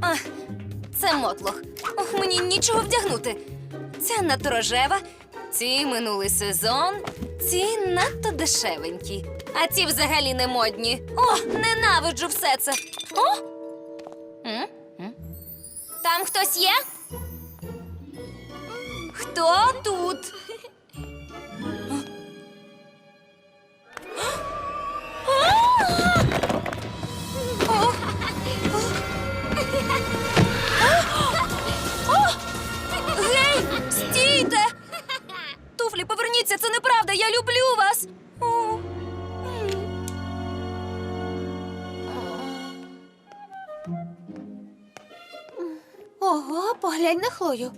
А, це мотлох. Ох, мені нічого вдягнути. Ця надто рожева, ці минулий сезон, ці надто дешевенькі. А ці взагалі не модні. О, ненавиджу все це. О! Там хтось є? Хто тут? Туфлі, поверніться, це неправда, я люблю вас. О. Ого, поглянь на Хлою.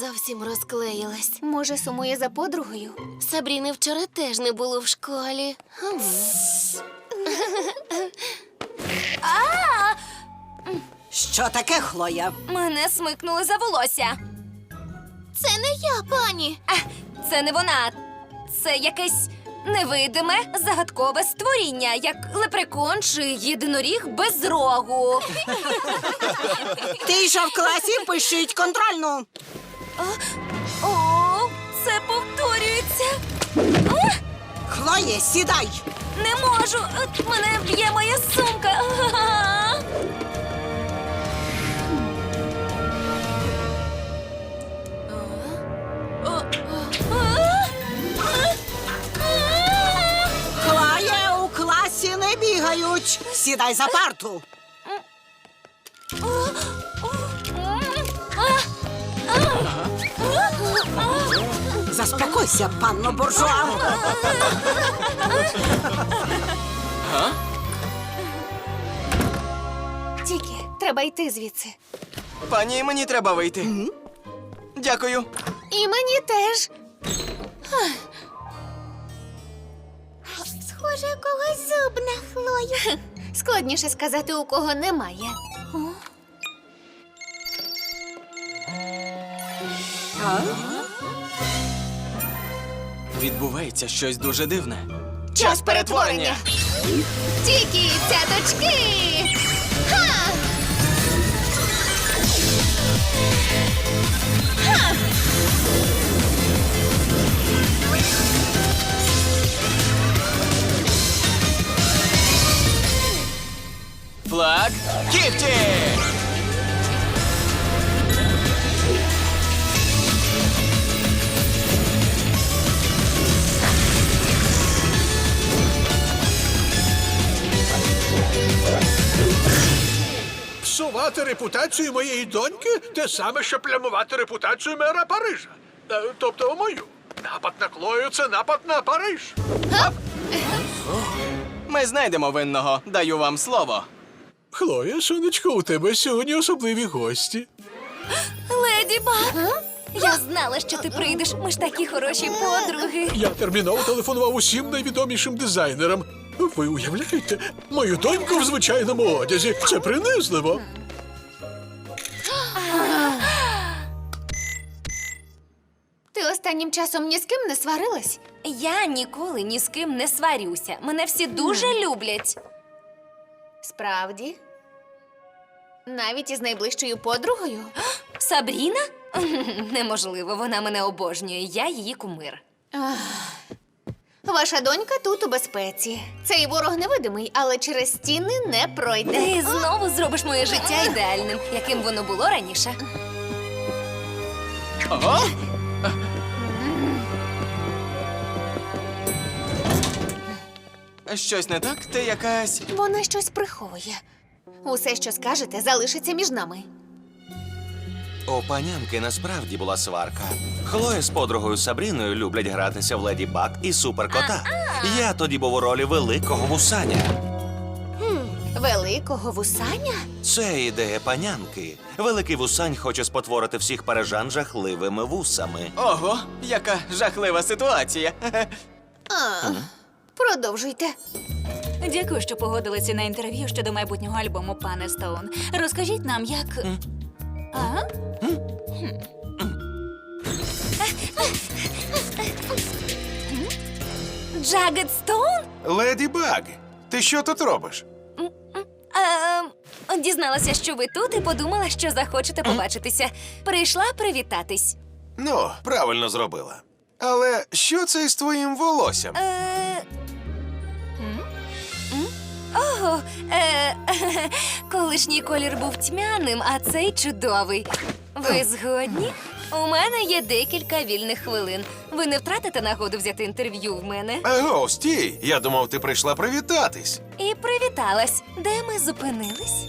Зовсім розклеїлась. Може, сумує за подругою? Сабріни вчора теж не було в школі. Хм. Що таке, Хлоя? Мене смикнули за волосся. Це не я, пані. А, це не вона. Це якесь невидиме, загадкове створіння, як лепрекон чи єдиноріг без рогу. Тиша в класі, пишіть контрольну. О, це повторюється. Хлоє, сідай. Не можу. От Мене б'є моя сумка. Не. Сідай за парту. Заспокойся, панно буржуа. Тільки треба йти звідси. Пані, мені треба вийти. Дякую. І мені теж. Схоже, у когось зуб на Хлою. Складніше сказати, у кого немає. Відбувається щось дуже дивне. Час перетворення. Тільки цяточки. Репутацію моєї доньки те саме, що плямувати репутацію мера Парижа. Е, Тобто мою. Напад на Клою це напад на Париж. Ми знайдемо винного. Даю вам слово. Хлоя, сонечко, у тебе сьогодні особливі гості. Леді Баг! Я знала, що ти прийдеш. Ми ж такі хороші подруги. Я терміново телефонував усім найвідомішим дизайнерам. Ви уявляєте, мою доньку в звичайному одязі. Це принизливо. Останнім часом ні з ким не сварилась? Я ніколи ні з ким не сварюся. Мене всі дуже люблять. Справді? Навіть із найближчою подругою? Сабріна? Неможливо, вона мене обожнює. Я її кумир. Ваша донька тут у безпеці. Цей ворог невидимий, але через стіни не пройде. Ти знову зробиш моє життя ідеальним, яким воно було раніше. Ого! Щось не так? Ти якась. Вона щось приховує. Усе, що скажете, залишиться між нами. У панянки насправді була сварка. Хлоя з подругою Сабріною люблять гратися в леді Баг і суперкота. Я тоді був у ролі великого вусаня. Великого вусаня? Це ідея панянки. Великий вусань хоче спотворити всіх парижан жахливими вусами. Ого, яка жахлива ситуація. А, продовжуйте. Дякую, що погодилися на інтерв'ю щодо майбутнього альбому пане Стоун. Розкажіть нам, як. А? Джагет Стоун? Леді Баг, ти що тут робиш? Ем, дізналася, що ви тут, і подумала, що захочете побачитися. Прийшла привітатись. Ну, правильно зробила. Але що це із твоїм волоссям? Е... е... колишній колір був тьмяним, а цей чудовий. Ви згодні? У мене є декілька вільних хвилин. Ви не втратите нагоду взяти інтерв'ю в мене. Аго, стій! Я думав, ти прийшла привітатись. І привіталась. Де ми зупинились?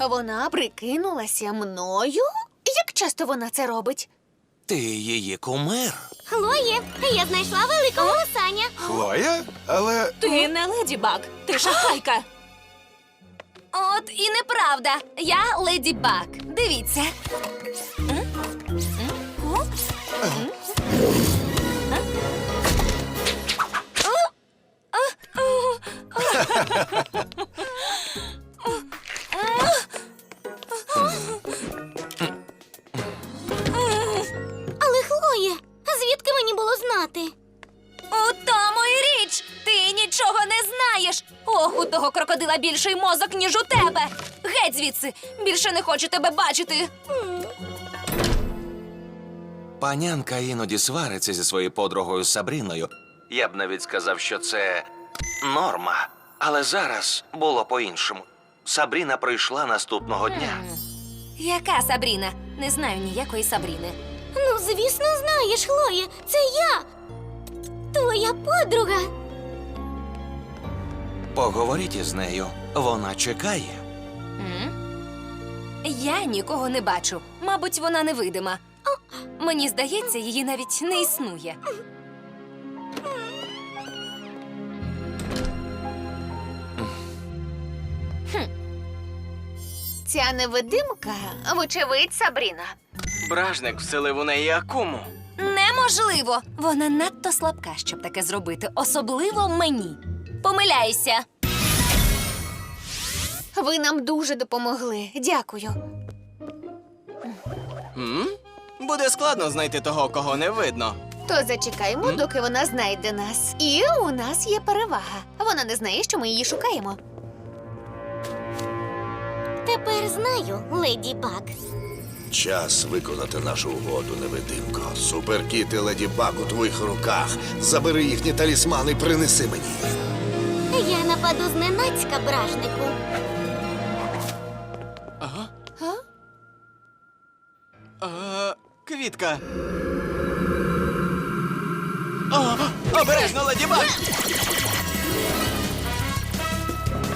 Вона прикинулася мною? Як часто вона це робить? Ти її кумир. Хлоє, я знайшла великого лосаня. Хлоя? Але Ти не леді Баг, ти шахайка. От і неправда. Я леді Баг. Дивіться. Більший мозок, ніж у тебе. Геть звідси. Більше не хочу тебе бачити. Панянка іноді свариться зі своєю подругою Сабріною. Я б навіть сказав, що це норма. Але зараз було по-іншому. Сабріна прийшла наступного дня. Яка Сабріна? Не знаю ніякої Сабріни. Ну, звісно, знаєш, Хлоє, це я. Твоя подруга. Поговоріть із нею. Вона чекає. М? Я нікого не бачу. Мабуть, вона невидима. Мені здається, її навіть не існує. Ця невидимка, вочевидь, Сабріна. Бражник вселив у неї акуму. Неможливо! Вона надто слабка, щоб таке зробити, особливо мені. Помиляюся. Ви нам дуже допомогли. Дякую. М? Буде складно знайти того, кого не видно. То зачекаємо, доки вона знайде нас. І у нас є перевага. Вона не знає, що ми її шукаємо. Тепер знаю, леді Баг. Час виконати нашу угоду, невидимко. Суперкіт і леді Баг у твоїх руках. Забери їхні талісмани принеси мені. Я нападу зненацька, бражнику. Е, квітка. О, обережно, леді Баг!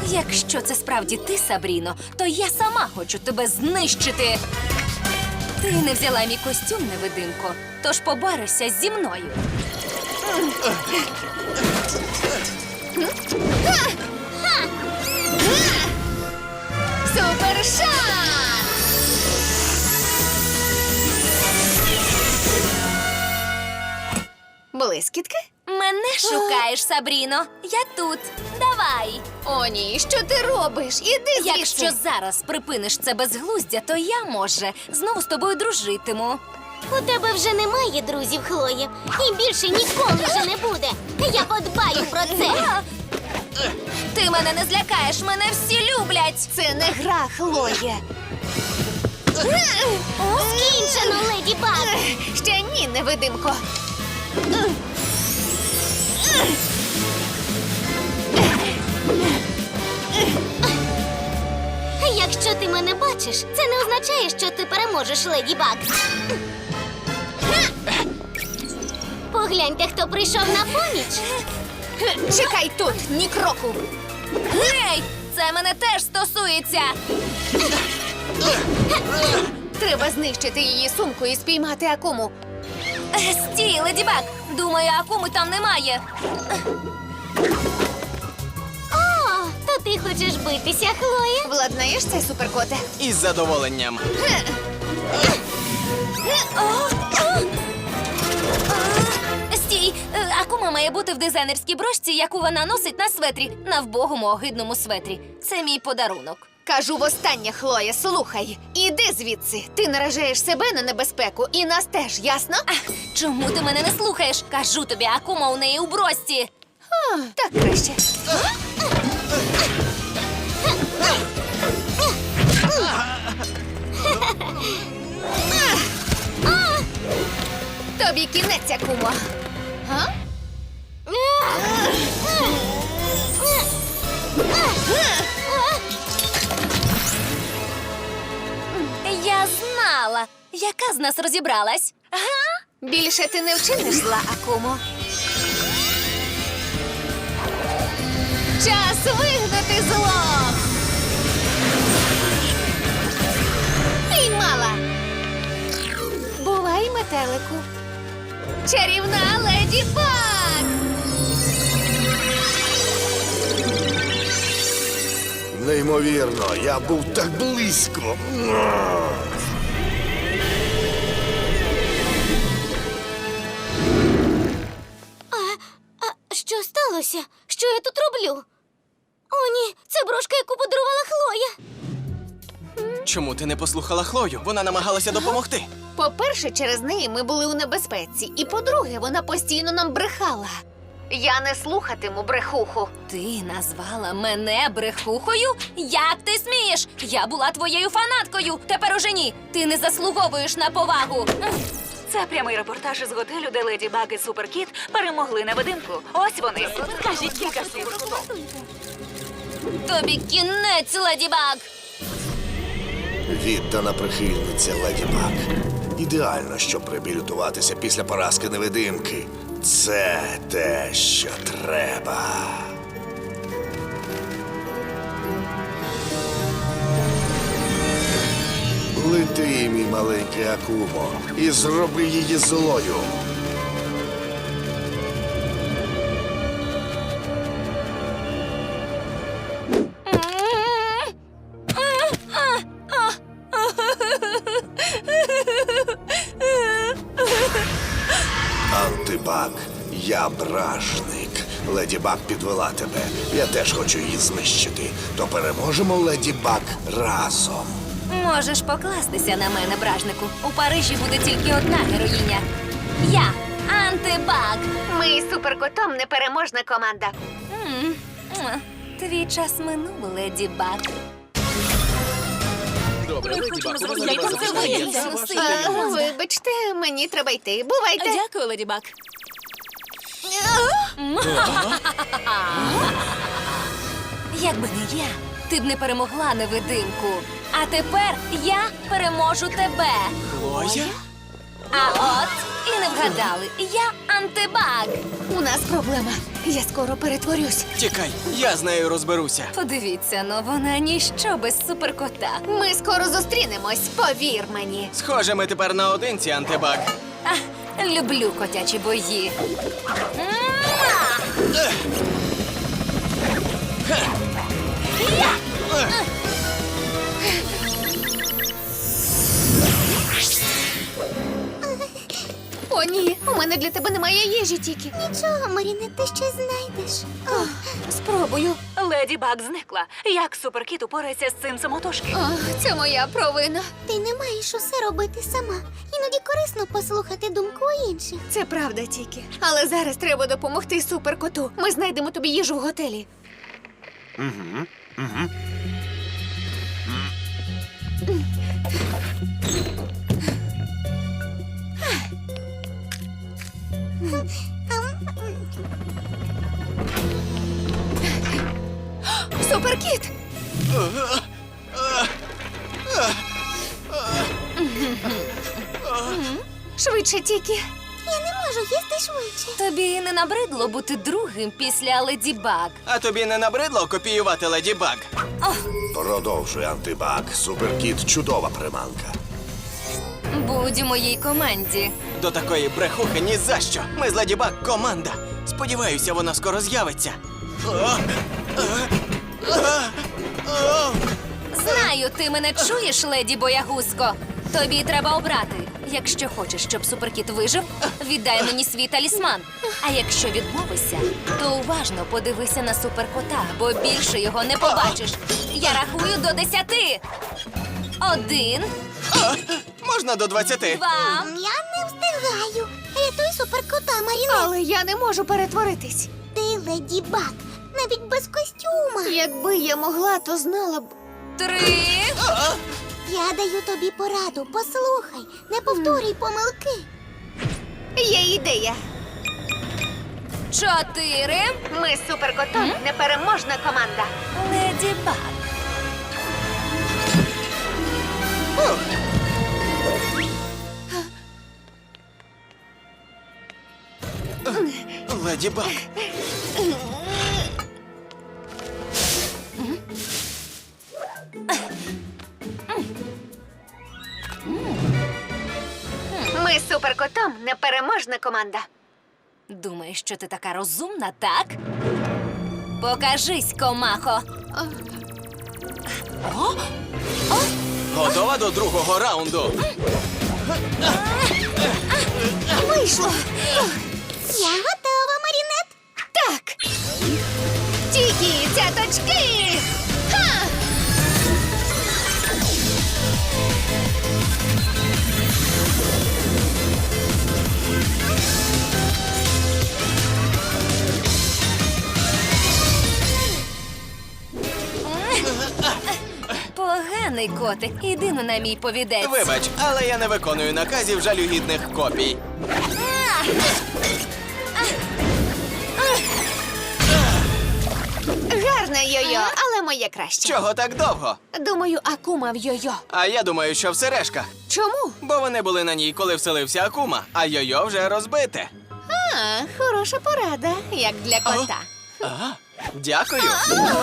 Якщо це справді ти, Сабріно, то я сама хочу тебе знищити. Ти не взяла мій костюм, невидимко, тож поборися зі мною. Супер! Блискітки? Мене шукаєш, Сабріно. Я тут. Давай. О, ні, що ти робиш? Іди звідси. Якщо зараз припиниш це безглуздя, то я, може, знову з тобою дружитиму. У тебе вже немає друзів, Хлоє, і більше ніколи вже не буде. Я подбаю про це. Ти мене не злякаєш, мене всі люблять. Це не гра, Хлоє. Скінчено, леді Баг. Ще ні, невидимко. Якщо ти мене бачиш, це не означає, що ти переможеш, леді Баг. Погляньте, хто прийшов на поміч. Чекай тут, ні кроку. Гей! Це мене теж стосується. Треба знищити її сумку і спіймати акуму. Е, Стій, леді Баг. Думаю, акуми там немає. О, то ти хочеш битися, Хлоє? Владнаєш це, суперкоте? Із задоволенням. Е, акума має бути в дизайнерській брошці, яку вона носить на светрі, на вбогому огидному светрі. Це мій подарунок. Кажу востаннє, Хлоя, слухай. Іди звідси. Ти наражаєш себе на небезпеку і нас теж, ясно? Чому ти мене не слухаєш? Кажу тобі, акума у неї у брості. А, так краще. Тобі кінець, Акумо. Я знала, яка з нас розібралась. Більше ти не вчиниш зла, Акумо. Час вигнати зло. Піймала. Бувай, метелику. Чарівна леді Баг! Неймовірно, я був так близько. А що сталося? Що я тут роблю? О, ні, це брошка, яку подарувала Хлоя. Чому ти не послухала Хлою? Вона намагалася допомогти. По-перше, через неї ми були у небезпеці. І по-друге, вона постійно нам брехала. Я не слухатиму брехуху. Ти назвала мене брехухою? Як ти смієш? Я була твоєю фанаткою. Тепер уже ні. Ти не заслуговуєш на повагу. Це прямий репортаж із готелю, де леді Баг і Суперкіт перемогли невидимку. Ось вони. Скажіть кілька слів. Тобі кінець, леді Баг. Віддана прихильниця Леді Баг. Ідеально, щоб реабілітуватися після поразки невидимки. Це те, що треба. Лети, мій маленький Акумо, і зроби її злою. Баг підвела тебе. Я теж хочу її знищити. То переможемо Леді Баг разом. Можеш покластися на мене, бражнику. У Парижі буде тільки одна героїня. Я антибаг. Ми із суперкотом непереможна команда. М. Твій час минув, леді Баг. Добре, Ми леді хочемо Баг, як це таємниця. вибачте, мені треба йти. Бувайте. Дякую, леді Баг. Якби не я, ти б не перемогла невидимку. А тепер я переможу тебе. Хлоя? А от і не вгадали. Я антибаг. У нас проблема. Я скоро перетворюсь. Тікай, я з нею розберуся. Подивіться, ну вона ніщо без суперкота. Ми скоро зустрінемось, повір мені. Схоже, ми тепер наодинці, антибак. А, люблю котячі бої. О, ні, у мене для тебе немає їжі тільки. Нічого, Маріне, ти щось знайдеш. Спробую. Леді Баг зникла. Як Суперкіт упорається з цим самотужки? О, це моя провина. Ти не маєш усе робити сама. Іноді корисно послухати думку інших. Це правда тільки. Але зараз треба допомогти суперкоту. Ми знайдемо тобі їжу в готелі. Суперкіт! Швидше тільки. Я не можу їсти швидше. Тобі не набридло бути другим після леді Баг. А тобі не набридло копіювати леді Баг? Продовжуй антибак. Суперкіт чудова приманка. Будь у моїй команді. До такої брехухи ні за що. Ми з леді Баг команда. Сподіваюся, вона скоро з'явиться. Знаю, ти мене чуєш, леді Боягузко. Тобі треба обрати. Якщо хочеш, щоб суперкіт вижив, віддай мені свій талісман. А якщо відмовишся, то уважно подивися на суперкота, бо більше його не побачиш. Я рахую до десяти. Один, Можна до 20? два. Я не встигаю. Рятуй суперкота, Марінет. Але я не можу перетворитись. Ти леді Баг, навіть без костюма. Якби я могла, то знала б. Три, Я даю тобі пораду. Послухай, не повторюй помилки. Є ідея. чотири. Ми суперкотом непереможна команда. Леді Баг. Леді Баг. Ми з суперкотом непереможна команда. Думаєш, що ти така розумна, так? Покажись, комахо. Готова до другого раунду. Вийшло. Я готова, Тільки цяточки. Ха! Поганий котик, іди на мій повідець. Вибач, але я не виконую наказів жалюгідних копій. Гарне йо-йо, але моє краще. Чого так довго? Думаю, акума в йо-йо. А я думаю, що в сережках. Чому? Бо вони були на ній, коли вселився Акума, а йо-йо вже розбите. А, хороша порада, як для кота. Ага. Дякую. Супер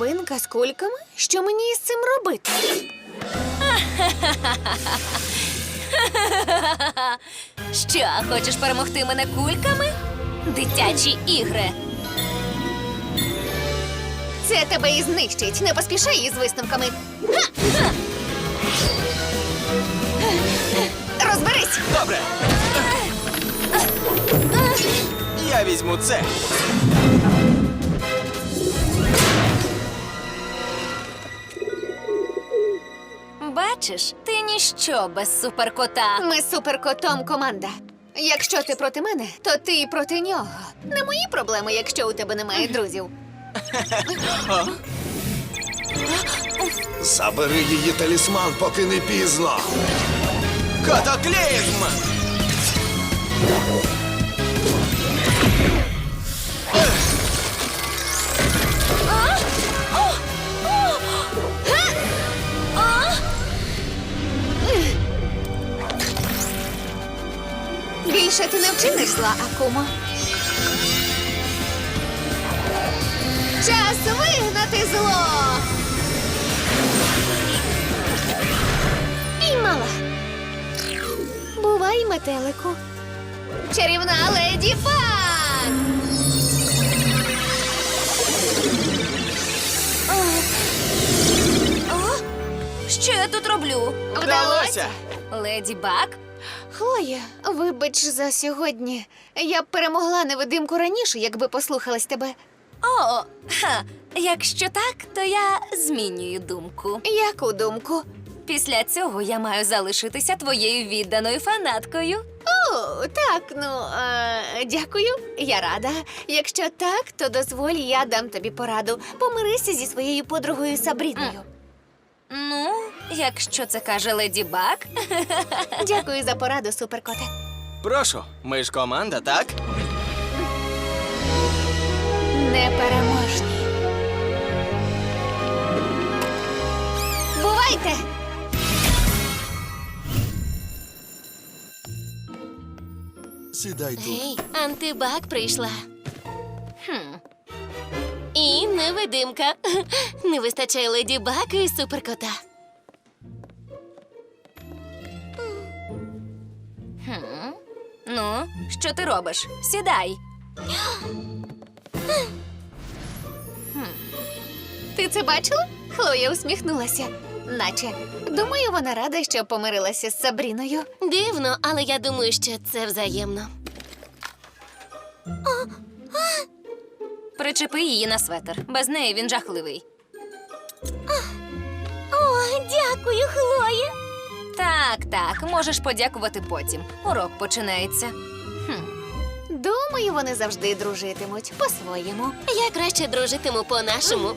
Торбинка з кульками? Що мені із цим робити? Що, хочеш перемогти мене кульками? Дитячі ігри. Це тебе і знищить. Не поспішай із висновками. Розберись! Добре. Я візьму це. Бачиш, ти ніщо без суперкота. Ми з суперкотом команда. Якщо ти проти мене, то ти і проти нього. Не мої проблеми, якщо у тебе немає друзів. Забери її талісман, поки не пізно. Катаклізм! Зла, Час вигнати зло. Піймала. Бувай, метелику. Чарівна леді Баг! Що я тут роблю? Вдалося. Леді Баг? Хлоя, вибач за сьогодні. Я б перемогла невидимку раніше, якби послухалась тебе. О, ха. Якщо так, то я змінюю думку. Яку думку? Після цього я маю залишитися твоєю відданою фанаткою. О, так, ну е, дякую, я рада. Якщо так, то дозволь, я дам тобі пораду. Помирися зі своєю подругою Сабріною. Ну, якщо це каже леді Бак. Дякую за пораду, суперкоте. Прошу, ми ж команда, так? Непереможні. Бувайте! Сідай тут. Ей, антибак прийшла. Невидимка. Не вистачає леді Баг і суперкота. Ну, що ти робиш? Сідай. Ти це бачила? Хлоя усміхнулася. Наче. Думаю, вона рада, що помирилася з Сабріною. Дивно, але я думаю, що це взаємно. Причепи її на светр. Без неї він жахливий. О, дякую, Хлоє. Так, так, можеш подякувати потім. Урок починається. Думаю, вони завжди дружитимуть по-своєму. Я краще дружитиму по-нашому.